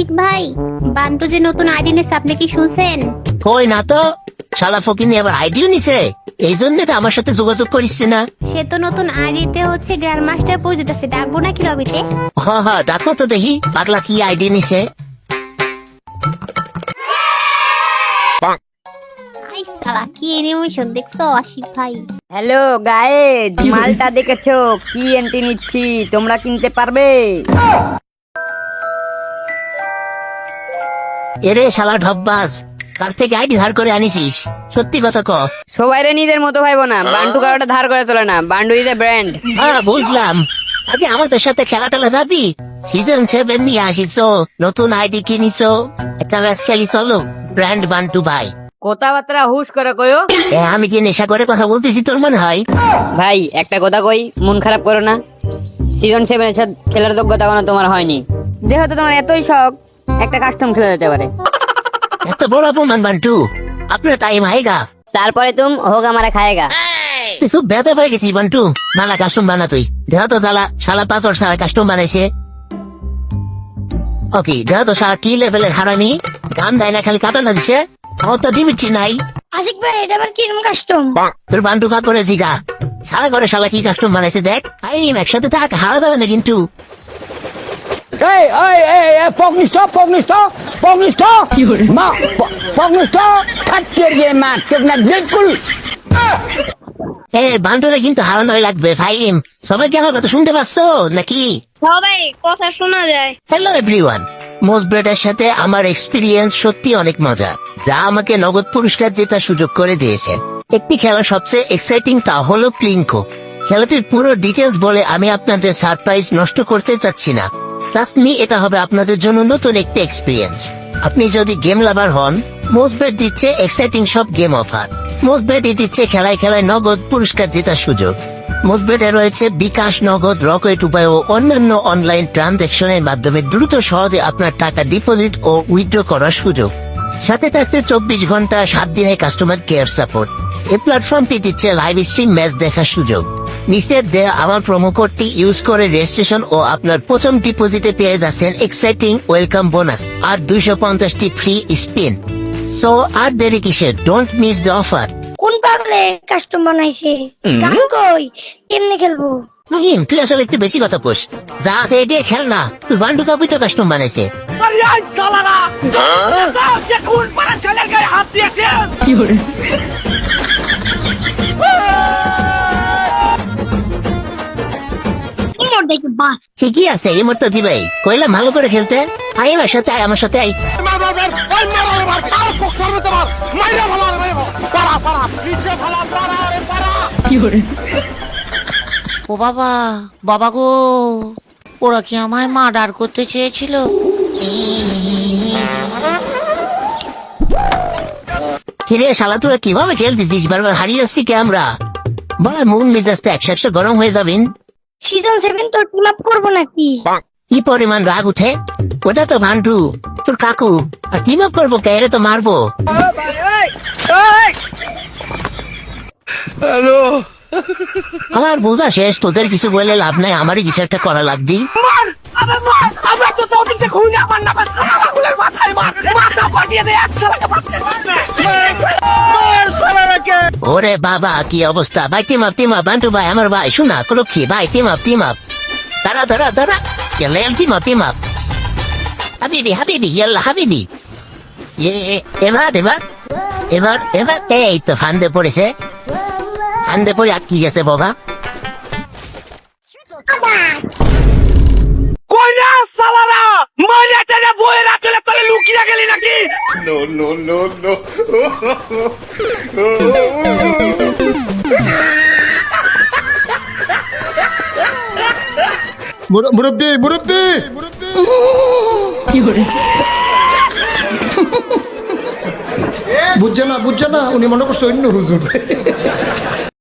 আশিক ভাই? বান্টু যে নতুন আইডি নিয়েছে আপনি কি শুনছেন? কই না তো। শালা ফকিনি আবার আইডিও নিছে? এই জন্য তো আমার সাথে যোগাযোগ করিস না। সে তো নতুন আইডিতে হচ্ছে গ্র্যান্ড মাস্টার পৌঁছে যাচ্ছে ডাকবো নাকি রবিতে? হ হ দেখো তো দেখি পাগলা কি আইডি নিছে। আই কি এনিমেশন দেখছ আশিক ভাই? হ্যালো গায়েজ মালটা দেখেছ? কি এন্ট্রি নিচ্ছি? তোমরা কিনতে পারবে? এরে শালা ঢব্বাস কার থেকে আইডি ধার করে আনিছিস? সত্যি কথা ক। সবাইরে নিজের মতো ভাইবো না বান্টু কারোটা ধার করে তোলে না বান্ডু ইজ এ ব্র্যান্ড হ্যাঁ বুঝলাম। আগে আমাদের সাথে খেলা টেলা যাবি? সিজন সেভেন নিয়ে আসিস নতুন আইডি কিনিস একটা ম্যাচ খেলি চলো। ব্র্যান্ড বান্টু ভাই কথাবার্তা হুশ করে কয়ো এ, আমি কি নেশা করে কথা বলতেছি তোর মনে হয়? ভাই একটা কথা কই মন খারাপ করো না। সিজন সেভেন খেলার যোগ্যতা কোনো তোমার হয়নি। যেহেতু তোমার এতই শখ একটা কাস্টম খেলে যেতে পারে। এত বড় অপমান বান্টু। আপনার টাইম আয়েগা তারপরে তুম হোক আমারা খায়েগা তুই খুব ব্যথা হয়ে গেছিস বান্টু। বানা কাস্টম বানা তুই। দেহ তো শালা শালা পাঁচর সারা কাস্টম বানাইছে। ওকে দেহ তো শালা কি লেভেলের হারামি। গান দেয় না খালি কাটানা দিছে আমার তো দিমিচ্ছি নাই। আশিক ভাই এটা আবার কিরম কাস্টম তোর বান্টু কা করে জিগা সারা ঘরে শালা কি কাস্টম বানাইছে দেখ। আই একসাথে থাক হারা যাবে না কিন্তু। Ey, ey, ey, ey, Pognisto, Pognisto, Pognisto! Ma, Pognisto! Kaçır yemen, tüpne bilkul! এ বান্টুরে কিন্তু হারানোই লাগবে ফাইম সবাই কি আমার কথা শুনতে পাচ্ছো নাকি? সবাই কথা শোনা যায়। হ্যালো এভরিওয়ান মোসব্রেডের সাথে আমার এক্সপিরিয়েন্স সত্যি অনেক মজা যা আমাকে নগদ পুরস্কার জেতার সুযোগ করে দিয়েছে। একটি খেলা সবচেয়ে এক্সাইটিং তা হলো প্লিঙ্কো খেলাটির পুরো ডিটেলস বলে আমি আপনাদের সারপ্রাইজ নষ্ট করতে চাচ্ছি না। ট্রাস্ট মি এটা হবে আপনাদের জন্য নতুন একটি এক্সপিরিয়েন্স আপনি যদি গেম লাভার হন মোসবেট দিচ্ছে এক্সাইটিং সব গেম অফার মোসবেট দিচ্ছে খেলায় খেলায় নগদ পুরস্কার জেতার সুযোগ. মোসবেটে রয়েছে বিকাশ, নগদ, রকেট উপায় ও অন্যান্য অনলাইন ট্রানজ্যাকশনের মাধ্যমে দ্রুত সহজে আপনার টাকা ডিপোজিট ও উইথড্র করার সুযোগ। সাথে থাকতে চব্বিশ ঘণ্টা, সাত দিনের কাস্টমার কেয়ার সাপোর্ট এই প্ল্যাটফর্মটি দিচ্ছে লাইভ স্ট্রিম ম্যাচ দেখার সুযোগ। নিচের দেয়া আমার প্রোমো কোডটি ইউজ করে রেজিস্ট্রেশন ও আপনার প্রথম ডিপোজিটে পেয়ে যাচ্ছেন এক্সাইটিং ওয়েলকাম বোনাস আর দুইশো পঞ্চাশটি ফ্রি স্পিন সো আর দেরি কিসের? ডোন্ট মিস দ্য অফার কোন পাগলে কাস্টম বানাইছে গান কই? কেমনে খেলব? রহিম তুই আসলে একটু বেশি কথা কোস যা আছে এটি খেল না। তুই বান্ডু কাপুই তো কাস্টম বানাইছে। মোর দেখে বাস ঠিকই আছে এই মুহূর্তে দিবে কইলাম ভালো করে খেলতে। আই আমার সাথে আয় আমার সাথে আই ও বাবা বাবা গো ওরা কি আমায় মার্ডার করতে চেয়েছিল? কিরে শালা তোরা কীভাবে খেলতেছিস? বারবার হারিয়ে যাচ্ছি কে আমরা? বলা মন মেজাজটা একশো একশো গরম হয়ে যাবেন। সিজন সেভেন তো টিম আপ করব নাকি? কি পরিমাণ রাগ উঠে? ওটা তো ভান্টু তোর কাকু। আর টিম আপ করব কে তো মারবো? আমার বোঝা শেষ তোদের কিছু বলে লাভ নাই আমারই কিছু একটা করা লাগবি। ওরে বাবা কি অবস্থা? ভাই team up team up Bantu ভাই আমার ভাই শোনা লক্ষ্মী ভাই টিম আপ টিম আপ দাঁড়া দাঁড়া দাঁড়া। গেলেন টিম আপ টিম আপ হাবিবি হাবিবি ইয়াল্লা হাবিবি। এ এ- এবার এবার এবার এবার এই তো ফান্দে পড়েছে। ফান্দে পড়ে আটকে গেছে বাবা। কইরা সালারা মারিয়া তেরে বইয়ের আচলে তলে লুকিয়ে গেলি নাকি? মুর- মুরব্বি মুরব্বি! বুঝছে না বুঝছে না উনি মনে করছে অন্য হুজুর।